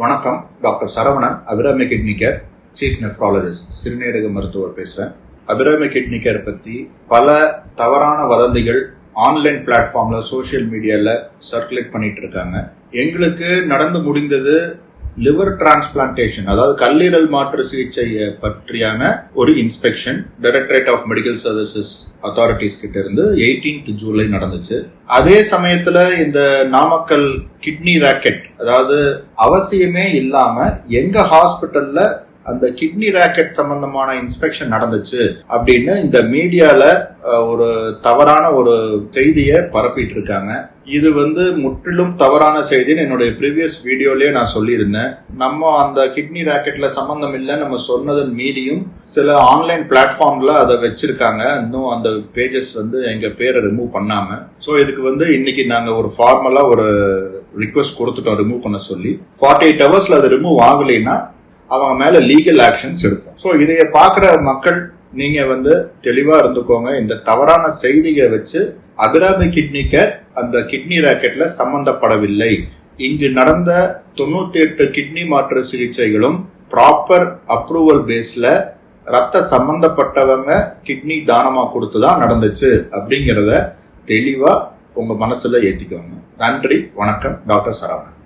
வணக்கம். Doctor Saravanan Abirami kidney care chief nephrologist. சிறுநீரக மருத்துவர் பேசுகிறேன் அபிராமி கிட்னி கேர் பற்றி பல தவறான வதந்திகள் ஆன்லைன் பிளாட்ஃபார்மில் சோஷியல் மீடியாவில் சர்க்குலேட் பண்ணிட்டு இருக்காங்க. எங்களுக்கு நடந்து முடிந்தது லிவர் டிரான்ஸ்பிளான்டேஷன் அதாவது கல்லீரல் மாற்று சிகிச்சை பற்றியான ஒரு inspection directorate of medical services authorities கிட்ட இருந்து 18th ஜூலை நடந்துச்சு. அதே சமயத்துல இந்த நாமக்கல் கிட்னி ராக்கெட் அதாவது அவசியமே இல்லாம எங்க ஹாஸ்பிட்டல்ல அந்த கிட்னி ராக்கெட் சம்பந்தமான இன்ஸ்பெக்ஷன் நடந்துச்சு அப்படின்னு இந்த மீடியால ஒரு தவறான ஒரு செய்தியை பரப்பிட்டு இருக்காங்க இது வந்து முற்றிலும் தவறான செய்தின்னு என்னுடைய ப்ரீவியஸ் வீடியோலயே நான் சொல்லியிருந்தேன். நம்ம அந்த கிட்னி ராக்கெட்ல சம்பந்தம் இல்லை நம்ம சொன்னதன் மீறியும் சில ஆன்லைன் பிளாட்ஃபார்ம்ல அதை வச்சிருக்காங்க. இன்னும் அந்த பேஜஸ் வந்து எங்க பேரை ரிமூவ் பண்ணாம. ஸோ இதுக்கு வந்து இன்னைக்கு நாங்க ஒரு ஃபார்மலா ஒரு ரிக்வஸ்ட் கொடுத்துட்டோம் ரிமூவ் பண்ண சொல்லி. ஃபார்ட்டி எயிட் ஹவர்ஸ்ல அது ரிமூவ் ஆகலைன்னா அவங்க மேல லீகல் ஆக்ஷன்ஸ் இருக்கும். ஸோ இதைய பார்க்குற மக்கள் நீங்க வந்து தெளிவா இருந்துக்கோங்க. இந்த தவறான செய்தியை வச்சு அபிராமி கிட்னி கேர் அந்த கிட்னி ராக்கெட்ல சம்பந்தப்படவில்லை. இங்கு நடந்த தொண்ணூத்தி எட்டு கிட்னி மாற்று சிகிச்சைகளும் ப்ராப்பர் அப்ரூவல் பேஸ்ல ரத்த சம்பந்தப்பட்டவங்க கிட்னி தானமா கொடுத்து தான் நடந்துச்சு அப்படிங்கிறத தெளிவா உங்க மனசுல ஏத்திக்கோங்க. நன்றி வணக்கம் டாக்டர் சரவணன்.